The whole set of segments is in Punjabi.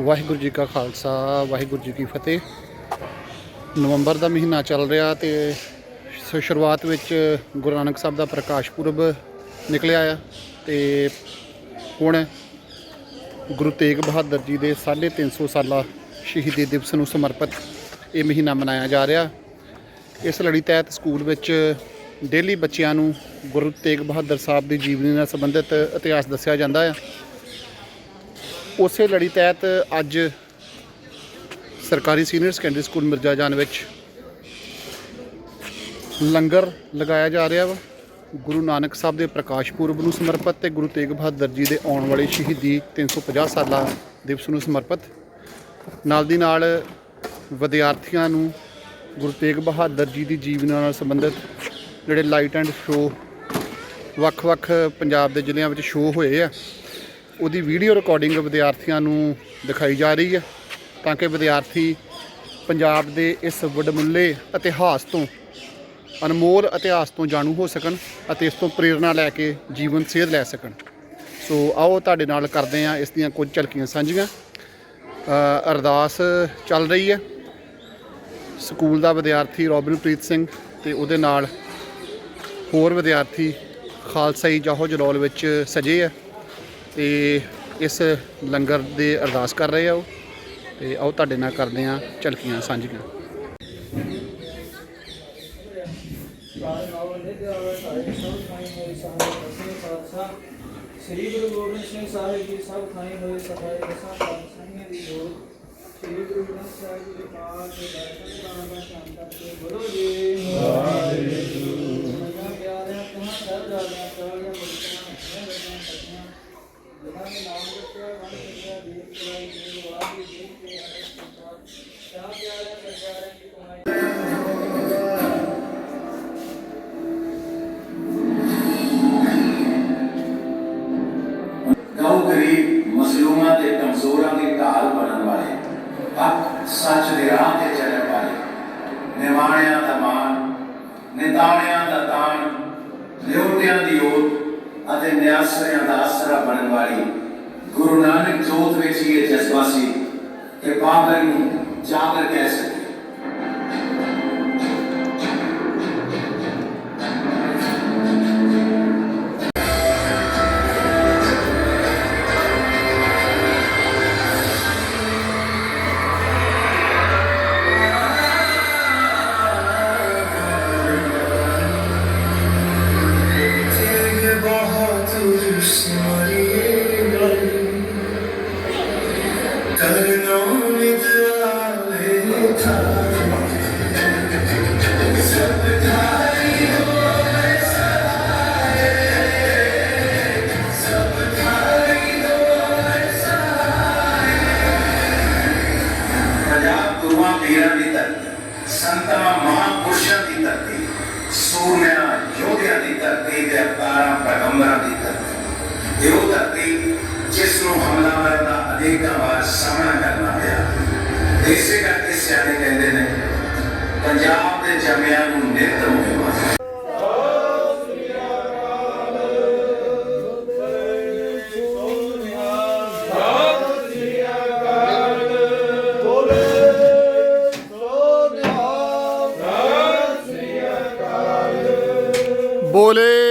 ਵਾਹਿਗੁਰੂ ਜੀ ਕਾ ਖਾਲਸਾ, ਵਾਹਿਗੁਰੂ ਜੀ ਕੀ ਫਤਿਹ। ਨਵੰਬਰ ਦਾ ਮਹੀਨਾ ਚੱਲ ਰਿਹਾ ਤੇ ਸ਼ੁਰੂਆਤ ਵਿੱਚ ਗੁਰੂ ਨਾਨਕ ਸਾਹਿਬ ਦਾ ਪ੍ਰਕਾਸ਼ ਪੁਰਬ ਨਿਕਲਿਆ ਆ ਤੇ ਹੁਣ ਗੁਰੂ ਤੇਗ ਬਹਾਦਰ ਜੀ ਦੇ 350 ਸਾਲਾ ਸ਼ਹੀਦੀ ਦਿਵਸ ਨੂੰ ਸਮਰਪਿਤ ਇਹ ਮਹੀਨਾ ਮਨਾਇਆ ਜਾ ਰਿਹਾ। ਇਸ ਲੜੀ ਤਹਿਤ ਸਕੂਲ ਵਿੱਚ ਡੇਲੀ ਬੱਚਿਆਂ ਨੂੰ ਗੁਰੂ ਤੇਗ ਬਹਾਦਰ ਸਾਹਿਬ ਦੀ ਜੀਵਨੀ ਨਾਲ ਸੰਬੰਧਿਤ ਇਤਿਹਾਸ ਦੱਸਿਆ ਜਾਂਦਾ ਆ। ਉਸੇ ਲੜੀ ਤਹਿਤ ਅੱਜ ਸਰਕਾਰੀ ਸੀਨੀਅਰ ਸੈਕੰਡਰੀ ਸਕੂਲ ਮਿਰਜ਼ਾ ਜਾਨ ਵਿੱਚ ਲੰਗਰ ਲਗਾਇਆ ਜਾ ਰਿਹਾ ਵਾ। ਗੁਰੂ ਨਾਨਕ ਸਾਹਿਬ ਦੇ ਪ੍ਰਕਾਸ਼ ਪੁਰਬ ਨੂੰ ਸਮਰਪਿਤ ਤੇ ਗੁਰੂ ਤੇਗ ਬਹਾਦਰ ਜੀ ਦੇ ਆਉਣ ਵਾਲੇ ਸ਼ਹੀਦੀ 350 ਸਾਲਾ ਦਿਵਸ ਨੂੰ ਸਮਰਪਿਤ। ਨਾਲ ਦੀ ਨਾਲ ਵਿਦਿਆਰਥੀਆਂ ਨੂੰ ਗੁਰੂ ਤੇਗ ਬਹਾਦਰ ਜੀ ਦੀ ਜੀਵਨੀ ਨਾਲ ਸੰਬੰਧਿਤ ਜਿਹੜੇ ਲਾਈਟ ਐਂਡ ਸ਼ੋ ਵੱਖ-ਵੱਖ ਪੰਜਾਬ ਦੇ ਜ਼ਿਲ੍ਹਿਆਂ ਵਿੱਚ ਸ਼ੋ ਹੋਏ ਆ ਉਹਦੀ ਵੀਡੀਓ ਰਿਕਾਰਡਿੰਗ ਵਿਦਿਆਰਥੀਆਂ ਨੂੰ ਦਿਖਾਈ ਜਾ ਰਹੀ ਹੈ ਤਾਂ ਕਿ ਵਿਦਿਆਰਥੀ ਪੰਜਾਬ ਦੇ ਇਸ ਵਡਮੁੱਲੇ ਇਤਿਹਾਸ ਤੋਂ ਅਨਮੋਲ ਇਤਿਹਾਸ ਤੋਂ ਜਾਣੂ ਹੋ ਸਕਣ ਅਤੇ ਇਸ ਤੋਂ ਪ੍ਰੇਰਣਾ ਲੈ ਕੇ ਜੀਵਨ ਸੇਧ ਲੈ ਸਕਣ। ਸੋ ਆਓ ਤੁਹਾਡੇ ਨਾਲ ਕਰਦੇ ਹਾਂ ਇਸ ਦੀਆਂ ਕੁਝ ਝਲਕੀਆਂ ਸਾਂਝੀਆਂ। ਅਰਦਾਸ ਚੱਲ ਰਹੀ ਹੈ। ਸਕੂਲ ਦਾ ਵਿਦਿਆਰਥੀ ਰੋਬਿਨਪ੍ਰੀਤ ਸਿੰਘ ਤੇ ਉਹਦੇ ਨਾਲ ਹੋਰ ਵਿਦਿਆਰਥੀ ਖਾਲਸਾਈ ਜਾਹੋ ਜਲੌਲ ਵਿੱਚ ਸਜੇ ਆ ਤੇ ਇਸ ਲੰਗਰ ਦੇ ਅਰਦਾਸ ਕਰ ਰਹੇ ਆ ਉਹ। ਤੇ ਆਓ ਤੁਹਾਡੇ ਨਾਲ ਕਰਦੇ ਆ ਝਲਕੀਆਂ ਸਾਂਝੀਆਂ। ਸ੍ਰੀ ਗੁਰੂ ਗੋਬਿੰਦ ਸਿੰਘ ਸਾਹਿਬ ਜੀ ਸਭ ਥਾਈ ਹੋਏ ਸਫ਼ਾਈ ਦਸਾਂ ਪਾਤਸ਼ਾਹੀਆਂ ਦੀ ਜੋਤ ਸ੍ਰੀ ਗੁਰੂ ਗ੍ਰੰਥ ਸਾਹਿਬ ਜੀ ਦੇ ਪਾਠ ਦੇ ਦਰਸ਼ਨ ਦਾ ਧਿਆਨ ਕਰਕੇ ਬੋਲੋ ਜੀ। ਵਾਹਿਗੁਰੂ ਕਿ ਬਾਬਰ ਨੂੰ ਬੋਲੇ।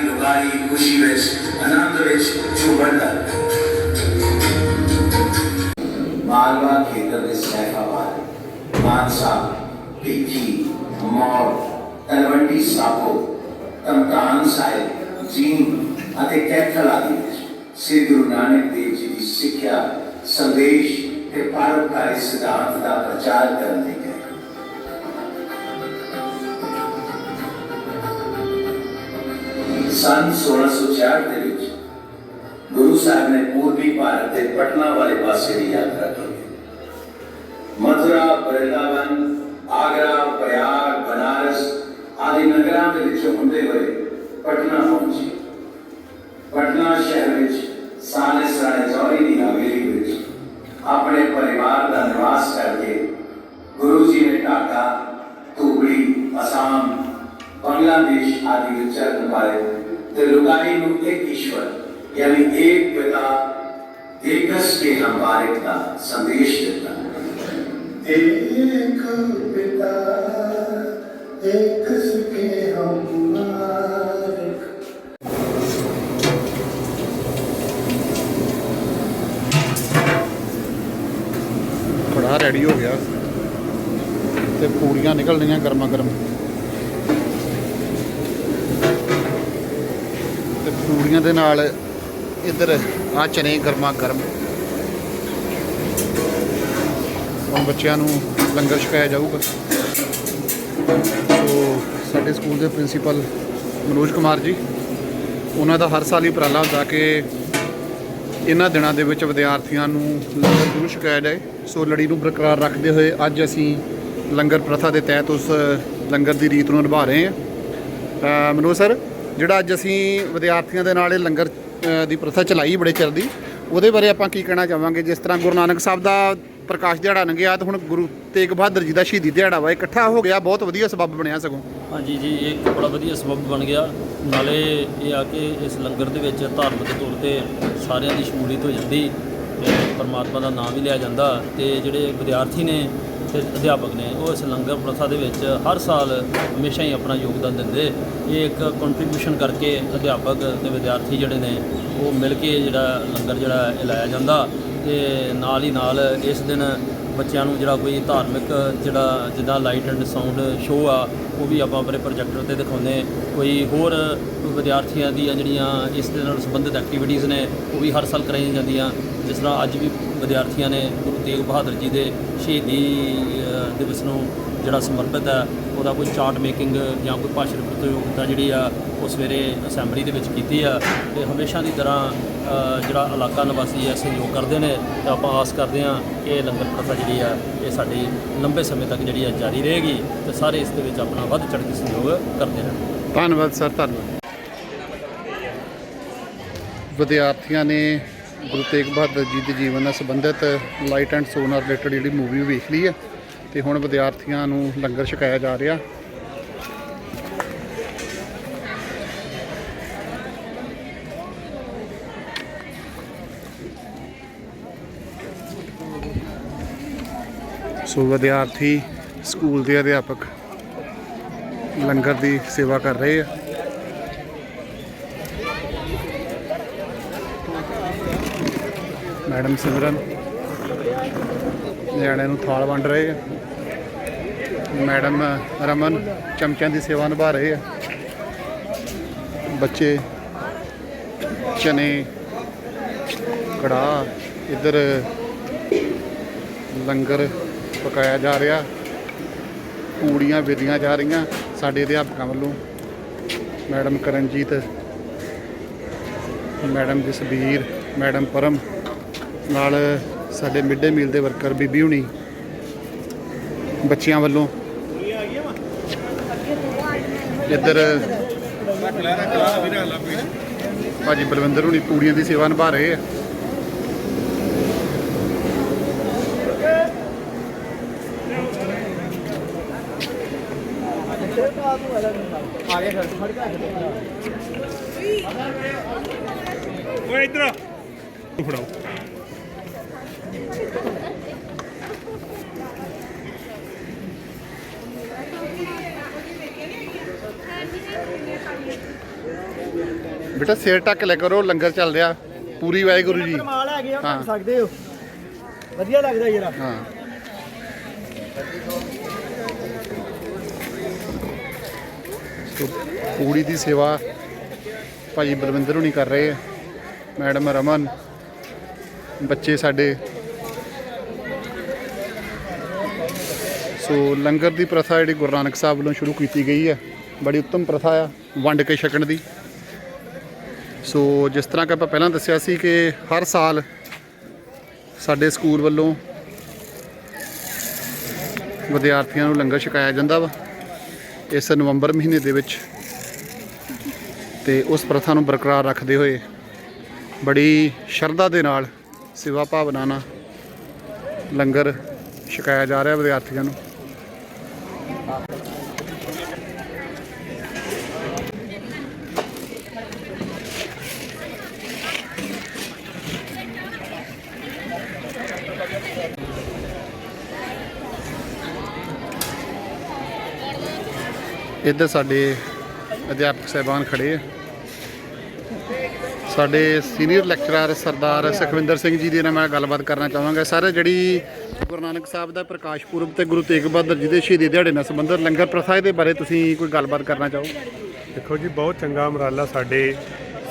ਸਾਰੀ ਲੁਗਾਈ ਖੁਸ਼ੀ ਵਿੱਚ ਆਨੰਦ ਵਿੱਚ ਝੂਮਦਾ ਮਾਲਵਾ ਖੇਤਰ ਦੇ ਸੈਫਾਬਾਦ ਮਾਨਸਾ ਭੀਖੀ ਮੌੜ ਤਲਵੰਡੀ ਸਾਬੋ ਤਮਤਾਨ ਸਾਹਿਬ ਜੀਂਦ ਅਤੇ ਕੈਥਲ ਆਦਿ ਵਿੱਚ ਸ੍ਰੀ ਗੁਰੂ ਨਾਨਕ ਦੇਵ ਜੀ ਦੀ ਸਿੱਖਿਆ ਸੰਦੇਸ਼ ਤੇ ਪਰਉਪਕਾਰੀ ਸਿਧਾਂਤ ਦਾ ਪ੍ਰਚਾਰ ਕਰਨ ਲਈ ਸੰਨ 1604 ਦੇ ਵਿੱਚ ਗੁਰੂ ਸਾਹਿਬ ਨੇ ਪੂਰਬੀ ਭਾਰਤ ਦੇ ਪਟਨਾ ਵਾਲੇ ਪਾਸੇ ਦੀ ਯਾਤਰਾ ਕੀਤੀ ਮਥੁਰਾ ਬਰਿੰਦਾਵਨ ਆਗਰਾ ਪ੍ਰਯਾਗ ਬਨਾਰਸ ਆਦਿ ਨਗਰਾਂ ਦੇ ਵਿੱਚੋਂ ਹੁੰਦੇ ਰੈਡੀ ਹੋ ਗਿਆ। ਤੇ ਪੂੜੀਆਂ ਨਿਕਲਣੀਆਂ ਗਰਮਾ ਗਰਮ। ਤੇ ਪੂੜੀਆਂ ਦੇ ਨਾਲ ਇੱਧਰ ਆ ਚਨੇ ਗਰਮਾ ਗਰਮ। ਹੁਣ ਬੱਚਿਆਂ ਨੂੰ ਲੰਗਰ ਛਕਾਇਆ ਜਾਊਗਾ। ਸੋ ਸਾਡੇ ਸਕੂਲ ਦੇ ਪ੍ਰਿੰਸੀਪਲ ਮਨੋਜ ਕੁਮਾਰ ਜੀ, ਉਹਨਾਂ ਦਾ ਹਰ ਸਾਲ ਹੀ ਉਪਰਾਲਾ ਹੁੰਦਾ ਕਿ ਇਹਨਾਂ ਦਿਨਾਂ ਦੇ ਵਿੱਚ ਵਿਦਿਆਰਥੀਆਂ ਨੂੰ ਲੰਗਰ ਜ਼ਰੂਰ ਛਕਾਇਆ ਜਾਏ। ਸੋ ਲੜੀ ਨੂੰ ਬਰਕਰਾਰ ਰੱਖਦੇ ਹੋਏ ਅੱਜ ਅਸੀਂ ਲੰਗਰ ਪ੍ਰਥਾ ਦੇ ਤਹਿਤ ਉਸ ਲੰਗਰ ਦੀ ਰੀਤ ਨੂੰ ਨਿਭਾ ਰਹੇ ਹਾਂ। ਮਨੋਜ ਸਰ, ਜਿਹੜਾ ਅੱਜ ਅਸੀਂ ਵਿਦਿਆਰਥੀਆਂ ਦੇ ਨਾਲ ਇਹ ਲੰਗਰ ਦੀ ਪ੍ਰਥਾ ਚਲਾਈ ਬੜੇ ਚਿਰ ਦੀ, ਉਹਦੇ ਬਾਰੇ ਆਪਾਂ ਕੀ ਕਹਿਣਾ ਚਾਹਾਂਗੇ? ਜਿਸ ਤਰ੍ਹਾਂ ਗੁਰੂ ਨਾਨਕ ਸਾਹਿਬ ਦਾ ਪ੍ਰਕਾਸ਼ ਦਿਹਾੜਾ ਲੰਘਿਆ, ਤੇ ਹੁਣ ਗੁਰੂ ਤੇਗ ਬਹਾਦਰ ਜੀ ਦਾ ਸ਼ਹੀਦੀ ਦਿਹਾੜਾ ਵਾ, ਇਹ ਇਕੱਠਾ ਹੋ ਗਿਆ, ਬਹੁਤ ਵਧੀਆ ਸਬੱਬ ਬਣਿਆ ਸਗੋਂ। ਹਾਂਜੀ ਜੀ, ਇਹ ਬੜਾ ਵਧੀਆ ਸਬੱਬ ਬਣ ਗਿਆ। ਨਾਲੇ ਇਹ ਆ ਕਿ ਇਸ ਲੰਗਰ ਦੇ ਵਿੱਚ ਧਾਰਮਿਕ ਤੌਰ ਤੇ ਸਾਰਿਆਂ ਦੀ ਸ਼ਮੂਲੀਅਤ ਹੋ ਜਾਂਦੀ। ਪਰਮਾਤਮਾ ਦਾ ਨਾਮ ਵੀ ਲਿਆ ਜਾਂਦਾ ਤੇ ਜਿਹੜੇ ਵਿਦਿਆਰਥੀ ਨੇ ਤੇ ਅਧਿਆਪਕ ਨੇ, ਉਹ ਇਸ ਲੰਗਰ ਪ੍ਰਥਾ ਦੇ ਵਿੱਚ ਹਰ ਸਾਲ ਹਮੇਸ਼ਾ ਹੀ ਆਪਣਾ ਯੋਗਦਾਨ ਦਿੰਦੇ। ਇਹ ਇੱਕ ਕੰਟਰੀਬਿਊਸ਼ਨ ਕਰਕੇ ਅਧਿਆਪਕ ਤੇ ਵਿਦਿਆਰਥੀ ਜਿਹੜੇ ਨੇ, ਉਹ ਮਿਲ ਕੇ ਜਿਹੜਾ ਲੰਗਰ ਜਿਹੜਾ ਲਾਇਆ ਜਾਂਦਾ ਤੇ ਨਾਲ ਹੀ ਨਾਲ ਇਸ ਦਿਨ ਬੱਚਿਆਂ ਨੂੰ ਜਿਹੜਾ ਕੋਈ ਧਾਰਮਿਕ ਜਿਹੜਾ, ਜਿੱਦਾਂ ਲਾਈਟ ਐਂਡ ਸਾਊਂਡ ਸ਼ੋਅ ਆ, ਉਹ ਵੀ ਆਪਾਂ ਆਪਣੇ ਪ੍ਰੋਜੈਕਟਰ ਤੇ ਦਿਖਾਉਂਦੇ। ਕੋਈ ਹੋਰ ਵਿਦਿਆਰਥੀਆਂ ਦੀਆਂ ਜਿਹੜੀਆਂ ਇਸ ਦੇ ਨਾਲ ਸੰਬੰਧਿਤ ਐਕਟੀਵਿਟੀਜ਼ ਨੇ, ਉਹ ਵੀ ਹਰ ਸਾਲ ਕਰਾਈਆਂ ਜਾਂਦੀਆਂ। ਜਿਸ ਤਰ੍ਹਾਂ ਅੱਜ ਵੀ ਵਿਦਿਆਰਥੀਆਂ ਨੇ ਗੁਰੂ ਤੇਗ ਬਹਾਦਰ ਜੀ ਦੇ ਸ਼ਹੀਦੀ ਦਿਵਸ ਨੂੰ ਜਿਹੜਾ ਸਮਰਪਿਤ ਹੈ, ਉਹਦਾ ਕੋਈ ਚਾਰਟ ਮੇਕਿੰਗ ਜਾਂ ਕੋਈ ਭਾਸ਼ਣ ਪ੍ਰਤੀਯੋਗਤਾ ਜਿਹੜੀ ਆ, ਉਹ ਸਵੇਰੇ ਅਸੈਂਬਲੀ ਦੇ ਵਿੱਚ ਕੀਤੀ ਆ। ਤੇ ਹਮੇਸ਼ਾ ਦੀ ਤਰ੍ਹਾਂ ਜਿਹੜਾ ਇਲਾਕਾ ਨਿਵਾਸੀ ਹੈ, ਸਹਿਯੋਗ ਕਰਦੇ ਨੇ, ਤੇ ਆਪਾਂ ਆਸ ਕਰਦੇ ਹਾਂ ਕਿ ਇਹ ਲੰਗਰ ਪ੍ਰਥਾ ਜਿਹੜੀ ਆ, ਇਹ ਸਾਡੀ ਲੰਬੇ ਸਮੇਂ ਤੱਕ ਜਿਹੜੀ ਆ ਜਾਰੀ ਰਹੇਗੀ ਤੇ ਸਾਰੇ ਇਸ ਦੇ ਵਿੱਚ ਆਪਣਾ ਵੱਧ ਚੜ੍ਹ ਕੇ ਸਹਿਯੋਗ ਕਰਦੇ ਰਹਿਣ। ਧੰਨਵਾਦ, ਸਰ, ਧੰਨਵਾਦ। ਵਿਦਿਆਰਥੀਆਂ ਨੇ ਗੁਰੂ ਤੇਗ ਬਹਾਦਰ ਜੀ ਦੇ ਜੀਵਨ ਨਾਲ ਸੰਬੰਧਿਤ ਲਾਈਟ ਐਂਡ ਸੋਨ ਨਾਲ ਰਿਲੇਟਡ ਜਿਹੜੀ ਮੂਵੀ ਵੇਖ ਲਈ ਹੈ ਤੇ ਹੁਣ ਵਿਦਿਆਰਥੀਆਂ ਨੂੰ ਲੰਗਰ ਛਕਾਇਆ ਜਾ ਰਿਹਾ। ਸੋ ਵਿਦਿਆਰਥੀ ਸਕੂਲ ਦੇ ਅਧਿਆਪਕ ਲੰਗਰ ਦੀ ਸੇਵਾ ਕਰ ਰਹੇ ਆ। ਮੈਡਮ ਸਿਮਰਨ। ਨਿਆਣਿਆਂ ਨੂੰ ਥਾਲ ਵੰਡ ਰਹੇ ਆ। ਮੈਡਮ, ਰਮਨ ਚਮਚਿਆਂ ਦੀ ਸੇਵਾ ਨਿਭਾ ਰਹੇ ਆ। ਬੱਚੇ, ਚਨੇ, ਕੜਾਹ, ਇੱਧਰ ਲੰਗਰ ਪਕਾਇਆ ਜਾ ਰਿਹਾ। ਪੂੜੀਆਂ ਵੇਦੀਆਂ ਜਾ ਰਹੀਆਂ ਸਾਡੇ ਅਧਿਆਪਕਾਂ ਵੱਲੋਂ। Madam Karanjit, madam Jasbir, madam Param ਨਾਲ ਸਾਡੇ ਮਿਡ ਡੇ ਮੀਲ ਦੇ ਵਰਕਰ ਬੀਬੀ ਹੁਣੀ, ਬੱਚਿਆਂ ਵੱਲੋਂ। ਇੱਧਰ ਭਾਜੀ ਬਲਵਿੰਦਰ ਹੁਣੀ ਪੂੜੀਆਂ ਦੀ ਸੇਵਾ ਨਿਭਾ ਰਹੇ ਆ। ਓਏ ਇਧਰ ਫੜਾਓ। ਬੇਟਾ ਸਿਰ ਟੱਕ ਲੈ ਕਰੋ ਲੰਗਰ ਚੱਲ ਰਿਹਾ। ਪੂਰੀ ਵਾਹਿਗੁਰੂ ਜੀ। ਮਾਲ ਹੈਗੇ ਆ ਹਾਂ। ਕਰ ਸਕਦੇ ਹੋ। ਵਧੀਆ ਲੱਗਦਾ ਯਾਰ। ਹਾਂ। ਸੋ ਪੂੜੀ ਦੀ ਸੇਵਾ ਭਾਜੀ ਬਲਵਿੰਦਰ ਹੁਣੀ ਕਰ ਰਹੇ ਆ। ਮੈਡਮ ਰਮਨ ਬੱਚੇ ਸਾਡੇ। ਸੋ ਲੰਗਰ ਦੀ ਪ੍ਰਥਾ ਜਿਹੜੀ ਗੁਰੂ ਨਾਨਕ ਸਾਹਿਬ ਵੱਲੋਂ ਸ਼ੁਰੂ ਕੀਤੀ ਗਈ ਹੈ ਬੜੀ ਉੱਤਮ ਪ੍ਰਥਾ ਆ ਵੰਡ ਕੇ ਛਕਣ ਦੀ। ਸੋ ਜਿਸ ਤਰ੍ਹਾਂ ਕਿ ਆਪਾਂ ਪਹਿਲਾਂ ਦੱਸਿਆ ਸੀ ਕਿ ਹਰ ਸਾਲ ਸਾਡੇ ਸਕੂਲ ਵੱਲੋਂ ਵਿਦਿਆਰਥੀਆਂ ਨੂੰ ਲੰਗਰ ਛਕਾਇਆ ਜਾਂਦਾ ਵਾ, ਇਸ ਨਵੰਬਰ ਮਹੀਨੇ ਦੇ ਵਿੱਚ। ਤੇ ਉਸ ਪ੍ਰਥਾ ਨੂੰ ਬਰਕਰਾਰ ਰੱਖਦੇ ਹੋਏ ਬੜੀ ਸ਼ਰਧਾ ਦੇ ਨਾਲ ਸੇਵਾ ਭਾਵਨਾ ਨਾਲ ਲੰਗਰ ਛਕਾਇਆ ਜਾ ਰਿਹਾ ਵਿਦਿਆਰਥੀਆਂ ਨੂੰ। ਇੱਧਰ ਸਾਡੇ ਅਧਿਆਪਕ ਸਹਿਬਾਨ ਖੜੇ ਆ। ਸਾਡੇ ਸੀਨੀਅਰ ਲੈਕਚਰਰ ਸਰਦਾਰ ਸੁਖਵਿੰਦਰ ਸਿੰਘ ਜੀ ਦੇ ਨਾਲ ਮੈਂ ਗੱਲਬਾਤ ਕਰਨਾ ਚਾਹਾਂਗਾ। ਸਰ, ਜਿਹੜੀ ਗੁਰੂ ਨਾਨਕ ਸਾਹਿਬ ਦਾ ਪ੍ਰਕਾਸ਼ ਪੁਰਬ ਤੇ ਗੁਰੂ ਤੇਗ ਬਹਾਦਰ ਜੀ ਦੇ ਸ਼ਹੀਦੀ ਦਿਹਾੜੇ ਨਾਲ ਸੰਬੰਧਿਤ ਲੰਗਰ ਪ੍ਰਥਾ ਦੇ ਬਾਰੇ ਤੁਸੀਂ ਕੋਈ ਗੱਲਬਾਤ ਕਰਨਾ ਚਾਹੋ? ਦੇਖੋ ਜੀ, ਬਹੁਤ ਚੰਗਾ ਉਪਰਾਲਾ ਸਾਡੇ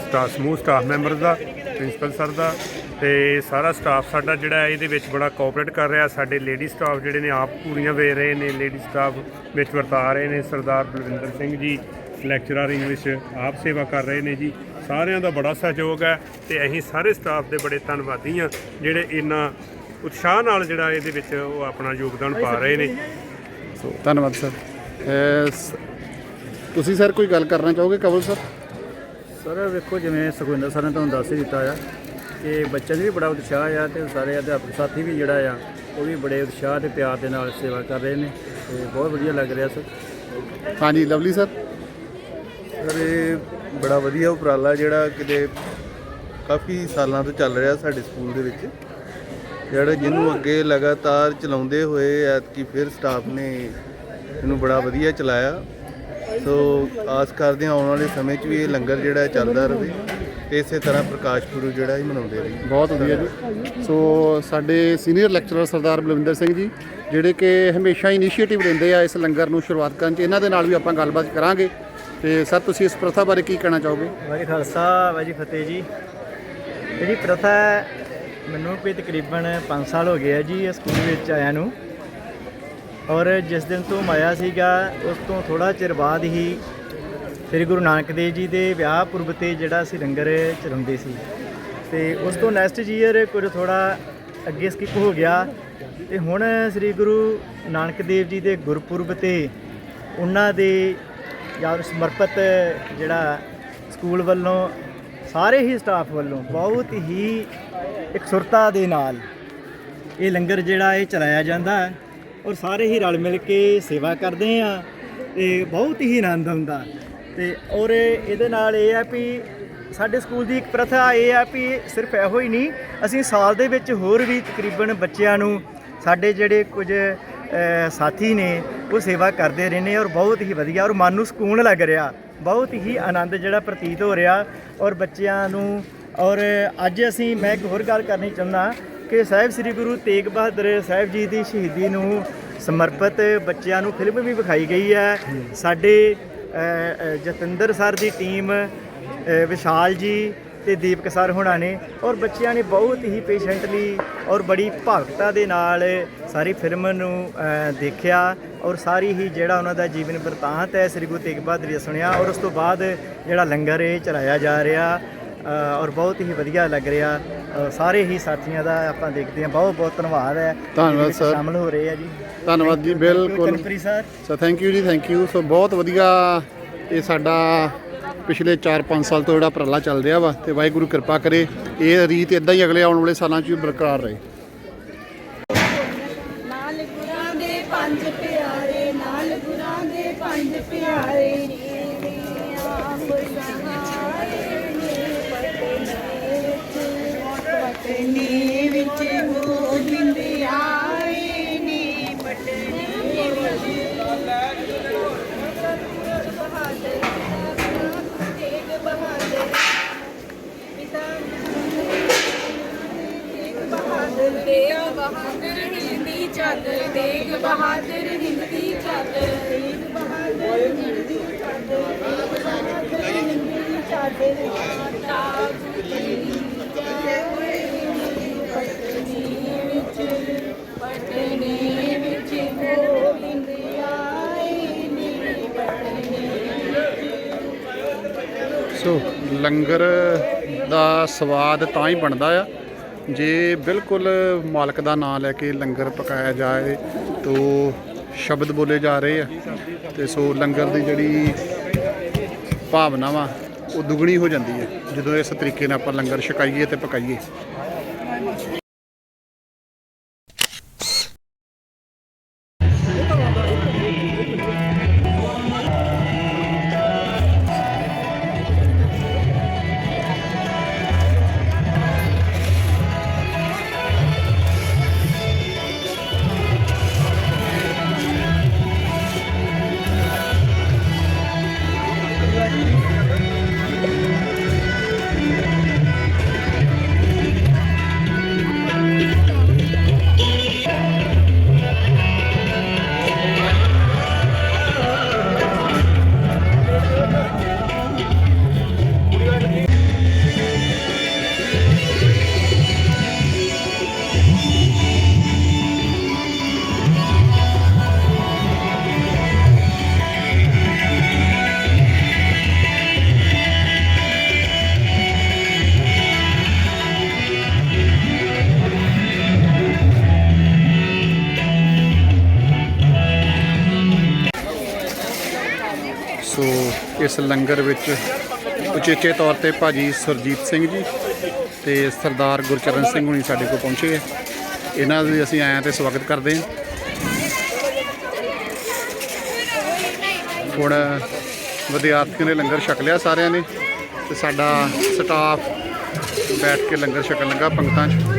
ਸਟਾਫ ਸਮੂਹ ਸਟਾਫ ਮੈਂਬਰ ਦਾ ਪ੍ਰਿੰਸੀਪਲ ਸਰ ਦਾ ਤੇ ਸਾਰਾ ਸਟਾਫ ਸਾਡਾ ਜਿਹੜਾ ਹੈ ਇਹਦੇ ਵਿੱਚ ਬੜਾ ਕੋਆਪਰੇਟ ਕਰ ਰਿਹਾ। ਸਾਡੇ ਲੇਡੀ ਸਟਾਫ ਜਿਹੜੇ ਨੇ ਆਪ ਪੂਰੀਆਂ ਵੇ ਰਹੇ ਨੇ। ਲੇਡੀ ਸਟਾਫ ਵਿੱਚ ਵਰਤਾ ਰਹੇ ਨੇ। ਸਰਦਾਰ ਬਲਵਿੰਦਰ ਸਿੰਘ ਜੀ ਲੈਕਚਰਰ ਇੰਗਲਿਸ਼ ਆਪ ਸੇਵਾ ਕਰ ਰਹੇ ਨੇ ਜੀ। ਸਾਰਿਆਂ ਦਾ ਬੜਾ ਸਹਿਯੋਗ ਹੈ ਤੇ ਅਸੀਂ ਸਾਰੇ ਸਟਾਫ ਦੇ ਬੜੇ ਧੰਨਵਾਦੀ ਹਾਂ ਜਿਹੜੇ ਇੰਨਾ ਉਤਸ਼ਾਹ ਨਾਲ ਜਿਹੜਾ ਇਹਦੇ ਵਿੱਚ ਉਹ ਆਪਣਾ ਯੋਗਦਾਨ ਪਾ ਰਹੇ ਨੇ। ਸੋ ਧੰਨਵਾਦ ਸਰ। ਤੁਸੀਂ ਸਰ ਕੋਈ ਗੱਲ ਕਰਨਾ ਚਾਹੋਗੇ ਕਵਲ ਸਰ? ਸਰ ਵੇਖੋ ਜਿਵੇਂ ਸੁਖਵਿੰਦਰ ਸਰ ਨੇ ਤੁਹਾਨੂੰ ਦੱਸ ਹੀ ਦਿੱਤਾ ਆ ਕਿ ਬੱਚਿਆਂ ਦੀ ਵੀ ਬੜਾ ਉਤਸ਼ਾਹ ਆ ਤੇ ਸਾਰੇ ਅਧਿਆਪਕ ਸਾਥੀ ਵੀ ਜਿਹੜਾ ਆ ਉਹ ਵੀ ਬੜੇ ਉਤਸ਼ਾਹ ਤੇ ਪਿਆਰ ਦੇ ਨਾਲ ਸੇਵਾ ਕਰ ਰਹੇ ਨੇ ਤੇ ਬਹੁਤ ਵਧੀਆ ਲੱਗ ਰਿਹਾ ਸਰ। ਹਾਂਜੀ ਲਵਲੀ ਸਰ? ਸਰ ਇਹ ਬੜਾ ਵਧੀਆ ਉਪਰਾਲਾ ਜਿਹੜਾ ਕਿਤੇ ਕਾਫੀ ਸਾਲਾਂ ਤੋਂ ਚੱਲ ਰਿਹਾ ਸਾਡੇ ਸਕੂਲ ਦੇ ਵਿੱਚ। ਜਿਹੜਾ ਜਿਹਨੂੰ ਅੱਗੇ ਲਗਾਤਾਰ ਚਲਾਉਂਦੇ ਹੋਏ ਐਤਕੀ ਫਿਰ ਸਟਾਫ ਨੇ ਇਹਨੂੰ ਬੜਾ ਵਧੀਆ ਚਲਾਇਆ। ਸੋ ਆਸ ਕਰਦੇ ਹਾਂ ਆਉਣ ਵਾਲੇ ਸਮੇਂ 'ਚ ਵੀ ਇਹ ਲੰਗਰ ਜਿਹੜਾ ਚੱਲਦਾ ਰਹੇ। ਤੇ ਇਸੇ ਤਰ੍ਹਾਂ ਪ੍ਰਕਾਸ਼ ਪੁਰਬ ਜਿਹੜਾ ਹੀ ਮਨਾਉਂਦੇ ਰਹੀਏ ਬਹੁਤ ਵਧੀਆ ਜੀ। ਸੋ ਸਾਡੇ ਸੀਨੀਅਰ ਲੈਕਚਰਰ ਸਰਦਾਰ ਬਲਵਿੰਦਰ ਸਿੰਘ ਜੀ ਜਿਹੜੇ ਕਿ ਹਮੇਸ਼ਾ ਇਨੀਸ਼ੀਏਟਿਵ ਲੈਂਦੇ ਆ ਇਸ ਲੰਗਰ ਨੂੰ ਸ਼ੁਰੂਆਤ ਕਰਨ 'ਚ ਇਹਨਾਂ ਦੇ ਨਾਲ ਵੀ ਆਪਾਂ ਗੱਲਬਾਤ ਕਰਾਂਗੇ। ਤੇ ਸਰ ਤੁਸੀਂ ਇਸ ਪ੍ਰਥਾ ਬਾਰੇ ਕੀ ਕਹਿਣਾ ਚਾਹੋਗੇ? ਵਾਹਿ ਖਾਲਸਾ ਵਾਹਿ ਫਤਿਹ ਜੀ। ਜਿਹੜੀ ਪ੍ਰਥਾ ਹੈ, ਮੈਨੂੰ ਕੋਈ ਤਕਰੀਬਨ 5 ਸਾਲ ਹੋ ਗਏ ਆ ਜੀ ਇਹ ਸਕੂਲ ਵਿੱਚ ਆਇਆ ਨੂੰ। ਔਰ ਜਿਸ ਦਿਨ ਤੋਂ ਆਇਆ ਸੀਗਾ ਉਸ ਤੋਂ ਥੋੜਾ ਚਿਰ ਬਾਅਦ ਹੀ ਸ੍ਰੀ ਗੁਰੂ ਨਾਨਕ ਦੇਵ ਜੀ ਦੇ ਵਿਆਹ ਪੁਰਬ ਤੇ ਜਿਹੜਾ ਅਸੀਂ ਲੰਗਰ ਚਲਾਉਂਦੇ ਸੀ। ਤੇ ਉਸ ਤੋਂ ਨੈਕਸਟ ਈਅਰ ਕੁਝ ਥੋੜਾ ਅੱਗੇ ਸਕਿਪ ਹੋ ਗਿਆ। ਤੇ ਹੁਣ ਸ੍ਰੀ ਗੁਰੂ ਨਾਨਕ ਦੇਵ ਜੀ ਦੇ ਗੁਰਪੁਰਬ ਤੇ ਉਹਨਾਂ ਦੇ ਯਾਰ ਸਮਰਪਿਤ ਜਿਹੜਾ ਸਕੂਲ ਵੱਲੋਂ ਸਾਰੇ ਹੀ ਸਟਾਫ ਵੱਲੋਂ ਬਹੁਤ ਹੀ ਇਕਸੁਰਤਾ ਦੇ ਨਾਲ ਇਹ ਲੰਗਰ ਜਿਹੜਾ ਇਹ ਚਲਾਇਆ ਜਾਂਦਾ ਔਰ ਸਾਰੇ ਹੀ ਰਲ ਮਿਲ ਕੇ ਸੇਵਾ ਕਰਦੇ ਆ ਤੇ ਬਹੁਤ ਹੀ ਆਨੰਦ ਆਉਂਦਾ। ਤੇ ਔਰ ਇਹਦੇ ਨਾਲ ਇਹ ਆ ਵੀ ਸਾਡੇ ਸਕੂਲ ਦੀ ਇੱਕ ਪ੍ਰਥਾ ਇਹ ਆ ਵੀ ਸਿਰਫ ਇਹੋ ਹੀ ਨਹੀਂ, ਅਸੀਂ ਸਾਲ ਦੇ ਵਿੱਚ ਹੋਰ ਵੀ ਤਕਰੀਬਨ ਬੱਚਿਆਂ ਨੂੰ ਸਾਡੇ ਜਿਹੜੇ ਕੁਝ ਸਾਥੀ ਨੇ ਉਹ ਸੇਵਾ ਕਰਦੇ ਰਹਿੰਦੇ ਨੇ ਔਰ ਬਹੁਤ ਹੀ ਵਧੀਆ ਔਰ ਮਨ ਨੂੰ ਸਕੂਨ ਲੱਗ ਰਿਹਾ, ਬਹੁਤ ਹੀ ਆਨੰਦ ਜਿਹੜਾ ਪ੍ਰਤੀਤ ਹੋ ਰਿਹਾ ਔਰ ਬੱਚਿਆਂ ਨੂੰ ਔਰ ਅੱਜ ਅਸੀਂ, ਮੈਂ ਇੱਕ ਹੋਰ ਗੱਲ ਕਰਨੀ ਚਾਹੁੰਦਾ ਕਿ ਸਾਹਿਬ ਸ੍ਰੀ ਗੁਰੂ ਤੇਗ ਬਹਾਦਰ ਸਾਹਿਬ ਜੀ ਦੀ ਸ਼ਹੀਦੀ ਨੂੰ ਸਮਰਪਿਤ ਬੱਚਿਆਂ ਨੂੰ ਫਿਲਮ ਵੀ ਵਿਖਾਈ ਗਈ ਹੈ, ਸਾਡੇ ਜਤਿੰਦਰ ਸਰ ਦੀ ਟੀਮ ਵਿਸ਼ਾਲ ਜੀ ਤੇ ਦੀਪਕ ਸਰ ਹੋਣਾ ਨੇ। ਔਰ ਬੱਚਿਆਂ ਨੇ ਬਹੁਤ ਹੀ ਪੇਸ਼ੈਂਟਲੀ ਔਰ ਬੜੀ ਭਾਵਕਤਾ ਦੇ ਨਾਲ ਸਾਰੀ ਫਿਲਮ ਨੂੰ ਦੇਖਿਆ। ਔਰ ਸਾਰੀ ਹੀ ਜਿਹੜਾ ਉਹਨਾਂ ਦਾ ਜੀਵਨ ਵਰਤਾਂਤ ਹੈ, ਸ੍ਰੀ ਗੁਰੂ ਤੇਗ ਬਹਾਦਰ ਜੀ ਸੁਣਿਆ। ਔਰ ਉਸ ਤੋਂ ਬਾਅਦ ਜਿਹੜਾ ਲੰਗਰ ਇਹ ਚਲਾਇਆ ਜਾ ਰਿਹਾ। ਔਰ ਬਹੁਤ ਹੀ ਵਧੀਆ ਲੱਗ ਰਿਹਾ। ਅ, ਸਾਰੇ ਹੀ ਸਾਥੀਆਂ ਦਾ ਆਪਾਂ ਦੇਖਦੇ ਹਾਂ। ਬਹੁਤ ਬਹੁਤ ਧੰਨਵਾਦ ਹੈ। ਧੰਨਵਾਦ ਜਿਹਦੇ ਵਿੱਚ ਸਰ। ਸ਼ਾਮਲ ਹੋ ਰਹੇ ਆ ਜੀ। ਧੰਨਵਾਦ ਜੀ ਬਿਲਕੁਲ। ਕਨਪਰੀ ਸਰ। ਸੋ ਥੈਂਕ ਯੂ ਜੀ ਥੈਂਕ ਯੂ ਸੋ ਬਹੁਤ ਵਧੀਆ ਇਹ ਸਾਡਾ ਪਿਛਲੇ 4-5 ਸਾਲ ਤੋਂ ਜਿਹੜਾ ਉਪਰਾਲਾ ਚੱਲ ਰਿਹਾ ਵਾ ਤੇ ਵਾਹਿਗੁਰੂ ਕਿਰਪਾ ਕਰੇ। ਇਹ ਰੀਤ ਇਦਾਂ ਹੀ ਅਗਲੇ ਆਉਣ ਵਾਲੇ ਸਾਲਾਂ 'ਚ ਵੀ ਬਰਕਰਾਰ ਰਹੇ। ਬਹਾਦਰ ਬਹਾਦਰ ਹਿੰਦੀ ਚਾਦਰ ਤੇਗ ਬਹਾਦਰ ਹਿੰਦੀ ਚਾਦਰ ਤੇਗ ਬਹਾਦਰ ਹਿੰਦੀ ਚਾਦਰ ਹਿੰਦੀ ਚਾਦਰ ਪਟਨੇ ਵਿੱਚ ਗੋਬਿੰਦ ਆਏ ਨੇ ਪਟਨੇ ਸੋ ਲੰਗਰ ਦਾ ਸਵਾਦ ਤਾਂ ਹੀ ਬਣਦਾ ਆ। ਜੇ ਬਿਲਕੁਲ ਮਾਲਕ ਦਾ ਨਾਮ ਲੈ ਕੇ ਲੰਗਰ ਪਕਾਇਆ ਜਾਏ ਤੋ ਸ਼ਬਦ ਬੋਲੇ ਜਾ ਰਹੇ ਆ, ਤੇ ਸੋ ਲੰਗਰ ਦੀ ਜਿਹੜੀ ਭਾਵਨਾ ਵਾ ਉਹ ਦੁੱਗਣੀ ਹੋ ਜਾਂਦੀ ਹੈ, ਜਦੋਂ ਇਸ ਤਰੀਕੇ ਨਾਲ ਆਪਾਂ ਲੰਗਰ ਛਕਾਈਏ ਤੇ ਪਕਾਈਏ। ਇਸ ਲੰਗਰ ਵਿੱਚ ਉਚੇਚੇ ਤੌਰ ਤੇ ਭਾਜੀ ਸੁਰਜੀਤ ਸਿੰਘ ਜੀ ਤੇ ਸਰਦਾਰ ਗੁਰਚਰਨ ਸਿੰਘ ਹੁਣੀ ਸਾਡੇ ਕੋਲ ਪਹੁੰਚੇ ਹੈ ਇਹਨਾਂ ਦਾ ਵੀ ਅਸੀਂ ਆਇਆਂ ਤੇ ਸਵਾਗਤ ਕਰਦੇ ਹਾਂ। ਹੁਣ ਵਿਦਿਆਰਥੀਆਂ ਨੇ ਲੰਗਰ ਛਕ ਲਿਆ ਸਾਰਿਆਂ ਨੇ ਤੇ ਸਾਡਾ ਸਟਾਫ ਬੈਠ ਕੇ ਲੰਗਰ ਛਕਣ ਲੱਗਾ ਪੰਗਤਾਂ 'ਚ।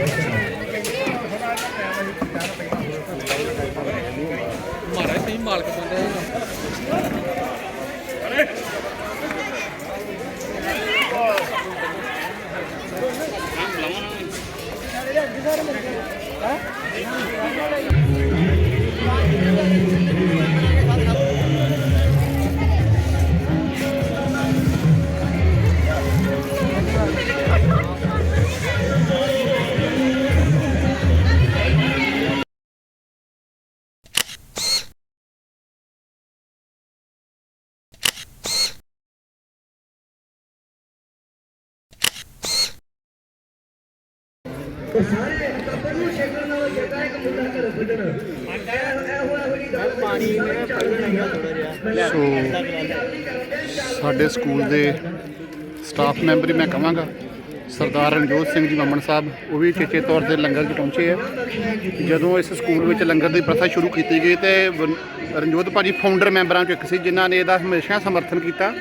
ਸੋ ਸਾਡੇ ਸਕੂਲ ਦੇ ਸਟਾਫ ਮੈਂਬਰ ਹੀ ਮੈਂ ਕਹਾਂਗਾ ਸਰਦਾਰ ਰਣਜੋਤ ਸਿੰਘ ਜੀ ਮਮਨ ਸਾਹਿਬ ਉਹ ਵੀ ਚੇਚੇ ਤੌਰ ਤੇ ਲੰਗਰ 'ਚ ਪਹੁੰਚੇ ਆ। ਜਦੋਂ ਇਸ ਸਕੂਲ ਵਿੱਚ ਲੰਗਰ ਦੀ ਪ੍ਰਥਾ ਸ਼ੁਰੂ ਕੀਤੀ ਗਈ ਤੇ ਰਣਜੋਤ ਭਾਜੀ ਫਾਊਂਡਰ ਮੈਂਬਰਾਂ 'ਚੋਂ ਇੱਕ ਸੀ ਜਿਨ੍ਹਾਂ ਨੇ ਇਹਦਾ ਹਮੇਸ਼ਾ ਸਮਰਥਨ ਕੀਤਾ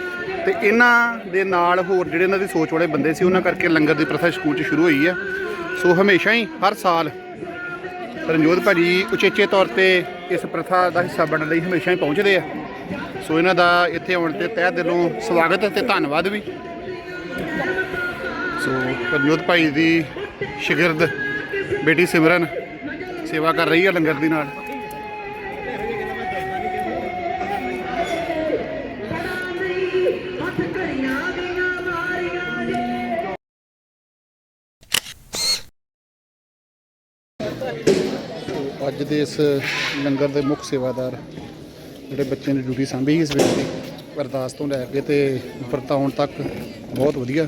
ਤੇ ਇਹਨਾਂ ਦੇ ਨਾਲ ਹੋਰ ਜਿਹੜੇ ਇਹਨਾਂ ਦੀ ਸੋਚ ਵਾਲੇ ਬੰਦੇ ਸੀ ਉਹਨਾਂ ਕਰਕੇ ਲੰਗਰ ਦੀ ਪ੍ਰਥਾ ਸਕੂਲ 'ਚ ਸ਼ੁਰੂ ਹੋਈ ਆ। ਸੋ ਹਮੇਸ਼ਾ ਹੀ ਹਰ ਸਾਲ ਰਣਜੋਤ ਭਾਜੀ ਉਚੇਚੇ ਤੌਰ ਤੇ ਇਸ ਪ੍ਰਥਾ ਦਾ ਹਿੱਸਾ ਬਣਨ ਲਈ ਹਮੇਸ਼ਾ ਹੀ ਪਹੁੰਚਦੇ ਆ। ਸੋ ਇਹਨਾਂ ਦਾ ਇੱਥੇ ਆਉਣ ਤੇ ਤਹਿ ਦਿਲੋਂ ਸਵਾਗਤ ਤੇ ਧੰਨਵਾਦ ਵੀ। ਸੋ ਰਣਜੋਤ ਭਾਈ ਦੀ ਸ਼ਾਗਿਰਦ ਬੇਟੀ ਸਿਮਰਨ ਸੇਵਾ ਕਰ ਰਹੀ ਹੈ ਲੰਗਰ ਦੀ ਨਾਲ। ਦੇ ਇਸ ਲੰਗਰ ਦੇ ਮੁੱਖ ਸੇਵਾਦਾਰ ਜਿਹੜੇ ਬੱਚੇ ਨੇ ਡਿਊਟੀ ਸੰਭੀ ਇਸ ਵੇਲੇ ਅਰਦਾਸ ਤੋਂ ਲੈ ਕੇ ਤੇ ਵਰਤਾਉਣ ਤੱਕ ਬਹੁਤ ਵਧੀਆ